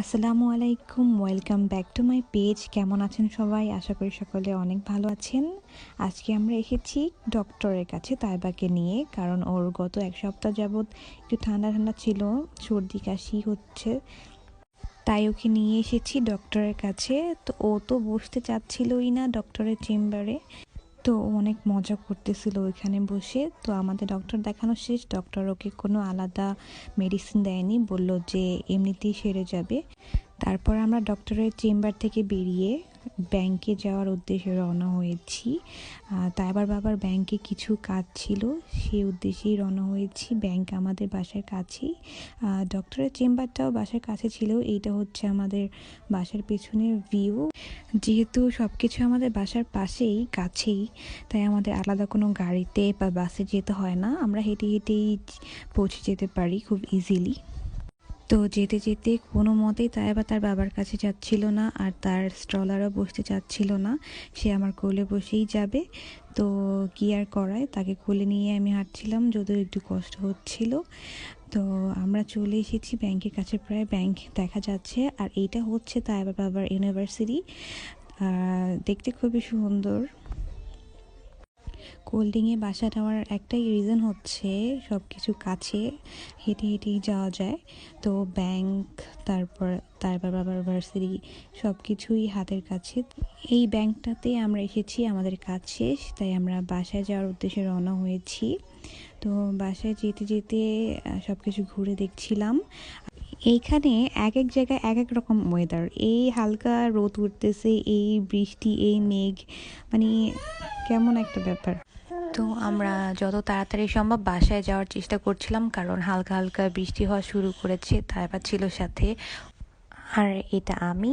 আসসালামু আলাইকুম, welcome back to my page. কেমন আছেন সবাই? আশা করি সকলে অনেক ভালো আছেন। আজকে আমরা এসেছি ডক্টরের কাছে তাইবাকে নিয়ে, কারণ ওর গত এক সপ্তাহ যাবৎ একটু ঠান্ডা ঠান্ডা ছিল, সর্দি কাশি হচ্ছে। তাই ওকে নিয়ে এসেছি ডক্টরের কাছে। তো ও তো বসতে চাচ্ছিলই না ডক্টরের চেম্বারে। তো অনেক মজা করতেছিল ওইখানে বসে। তো আমাদের ডক্টর দেখানো শেষ। ডক্টর ওকে কোনো আলাদা মেডিসিন দেয়নি। বলল যে এমনিতেই সেরে যাবে। তারপর আমরা ডক্টরের চেম্বার থেকে বেরিয়ে ব্যাংকে যাওয়ার উদ্দেশ্যে রওনা হয়েছি। আহ, তাইবার বাবার ব্যাংকে কিছু কাজ ছিল। সেই উদ্দেশ্যেই রওনা হয়েছি। ব্যাংক আমাদের বাসার কাছেই। ডক্টরের চেম্বারটাও বাসার কাছে ছিল। এইটা হচ্ছে আমাদের বাসার পেছনের ভিউ যেহেতু সব কিছু আমাদের বাসার পাশেই, কাছেই, তাই আমাদের আলাদা কোনো গাড়িতে বা বাসে যেতে হয় না। আমরা হেঁটে হেঁটেই পৌঁছে যেতে পারি খুব ইজিলি তো যেতে যেতে কোনো মতেই তাই বা তার বাবার কাছে যাচ্ছিল না আর তার স্ট্রলারও বসতে চাচ্ছিল না। সে আমার কোলে বসেই যাবে। তো কি আর করায়? তাকে কোলে নিয়ে আমি হাঁটছিলাম, যদিও একটু কষ্ট হচ্ছিল। তো আমরা চলে এসেছি ব্যাংকের কাছে। প্রায় ব্যাংক দেখা যাচ্ছে আর এইটা হচ্ছে তাইবার বাবার ইউনিভার্সিটি দেখতে খুবই সুন্দর। কোল্ডিংয়ে বাসা নেওয়ার একটাই রিজন হচ্ছে সব কিছু কাছে হেঁটে হেঁটেই যাওয়া যায়। তো ব্যাংক তারপর তারপর বাবার ভার্সিটি সব কিছুই হাতের কাছে। এই ব্যাংকটাতে আমরা এসেছি আমাদের কাজ শেষ, তাই আমরা বাসায় যাওয়ার উদ্দেশ্যে রওনা হয়েছি। তো বাসায় যেতে যেতে সব কিছু ঘুরে দেখছিলাম। এইখানে এক এক জায়গায় এক এক রকম ওয়েদার এই হালকা রোদ উঠতেছে, এই বৃষ্টি, এই মেঘ মানে কেমন একটা ব্যাপার। তো আমরা যত তাড়াতাড়ি সম্ভব বাসায় যাওয়ার চেষ্টা করছিলাম, কারণ হালকা হালকা বৃষ্টি হওয়া শুরু করেছে তারপর ছিল সাথে। আর এটা আমি,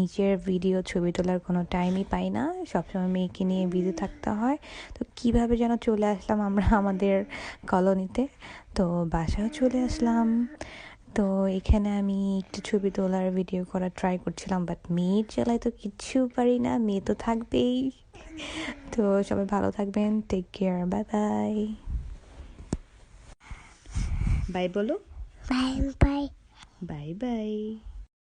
নিজের ভিডিও ছবি তোলার কোনো টাইমই পাই না, সবসময় মেয়েকে নিয়ে বিজি থাকতে হয়। তো কীভাবে যেন চলে আসলাম আমরা আমাদের কলোনিতে তো বাসায় চলে আসলাম। তো এখানে আমি একটু ছবি তোলার ভিডিও করার ট্রাই করছিলাম বাট মেয়ের চালায় তো কিচ্ছু পারি না মেয়ে তো থাকবেই। তো সবাই ভালো থাকবেন take care bye bye bye বলো। Bye bye bye bye